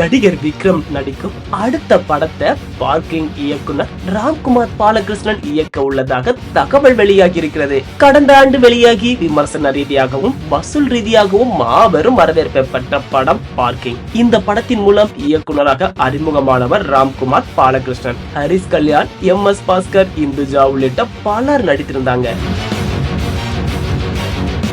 நடிகர் விக்ரம் நடிக்கும் அடுத்த படத்தை பார்க்கிங் இயக்குனர் ராம்குமார் பாலகிருஷ்ணன் இயக்க உள்ளதாக தகவல் வெளியாகி இருக்கிறது கடந்த ஆண்டு வெளியாகி விமர்சன ரீதியாகவும் வசூல் ரீதியாகவும் மாபெரும் வரவேற்பை பெற்ற படம் பார்க்கிங். இந்த படத்தின் மூலம் இயக்குனராக அறிமுகமானவர் ராம்குமார் பாலகிருஷ்ணன். ஹரிஸ் கல்யாண் எம் எஸ் பாஸ்கர் இந்துஜா உள்ளிட்ட பலர் நடித்திருந்தாங்க.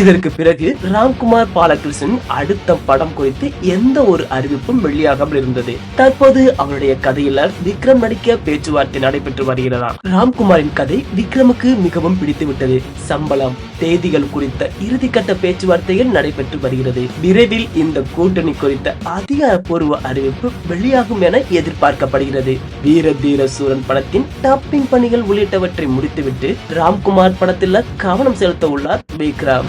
இதற்கு பிறகு ராம்குமார் பாலகிருஷ்ணன் அடுத்த படம் குறித்து எந்த ஒரு அறிவிப்பும் வெளியாகாமல் இருந்தது. தற்போது அவருடைய கதையில விக்ரம் நடிக்க பேச்சுவார்த்தை நடைபெற்று வருகிறதா ராம்குமாரின் கதை விக்ரமுக்கு மிகவும் பிடித்து விட்டது சம்பளம் தேதிகள் குறித்த இறுதிக்கட்ட பேச்சுவார்த்தைகள் நடைபெற்று வருகிறது. விரைவில் இந்த கூட்டணி குறித்த அதிகாரப்பூர்வ அறிவிப்பு வெளியாகும் என எதிர்பார்க்கப்படுகிறது. வீர தீர சூரன் படத்தின் டப்பிங் பணிகள் உள்ளிட்டவற்றை முடித்துவிட்டு ராம்குமார் படத்தில் கவனம் செலுத்த உள்ளார் விக்ரம்.